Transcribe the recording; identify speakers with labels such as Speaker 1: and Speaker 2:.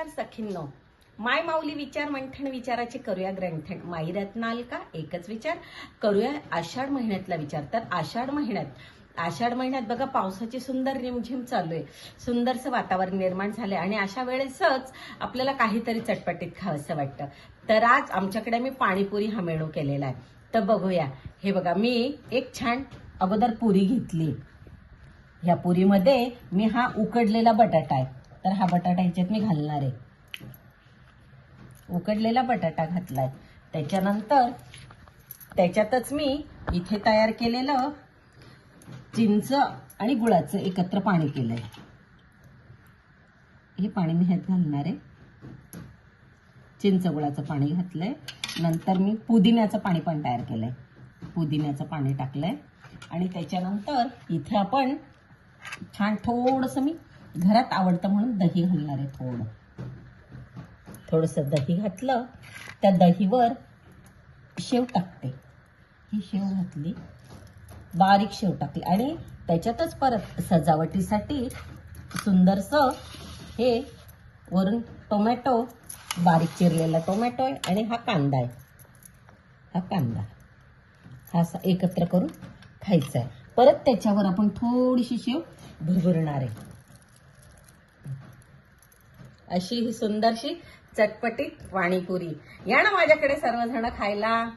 Speaker 1: नमस्कार सखींनो. माय माऊली विचार मंथन विचाराचे करूया ग्रंथन. माई रत्नाल का एकच विचार. करूया आषाढ महिन्यातला विचार. तर आषाढ महिन्यात आषाढ महिन्यात बघा पावसाची सुंदर रिमझिम चालू आहे. सुंदरसं वातावरण निर्माण झालंय आणि अशा वेळेसच आपल्याला काहीतरी चटपटीत खावंसं वाटतं. तर आज आमच्याकडे मी पाणीपुरी हा मेनू केलेला आहे. तर बघूया. हे बघा मी एक छान अगोदर पुरी घेतली. ह्या पुरीमध्ये मी हा उकडलेला बटाटा आहे. तर हा बटाटा ह्याच्यात मी घालणार आहे. उकडलेला बटाटा घातलाय. त्याच्यानंतर त्याच्यातच मी इथे तयार केलेलं चिंच आणि गुळाचं एकत्र पाणी केलंय. हे पाणी मी ह्यात घालणार आहे. चिंच गुळाचं पाणी घातलंय. नंतर मी पुदिन्याचं पाणी पण तयार केलंय. पुदिन्याचं पाणी टाकलंय. आणि त्याच्यानंतर इथे आपण छान थोडंसं मी घरात आवडतं म्हणून दही घालणार आहे थोडं. थोडंसं दही घातलं त्या दहीवर शेव टाकते. ही शेव घातली बारीक शेव टाकली आणि त्याच्यातच परत सजावटीसाठी सुंदरसं हे वरून टोमॅटो बारीक चिरलेला टोमॅटो आहे आणि हा कांदा आहे. हा कांदा. हा असा एकत्र करून खायचा आहे. परत त्याच्यावर आपण थोडीशी शेव भरभरणार आहे. अशी ही सुंदरशी चटपटीत पाणीपुरी या ना माझ्याकडे सर्वजण खायला.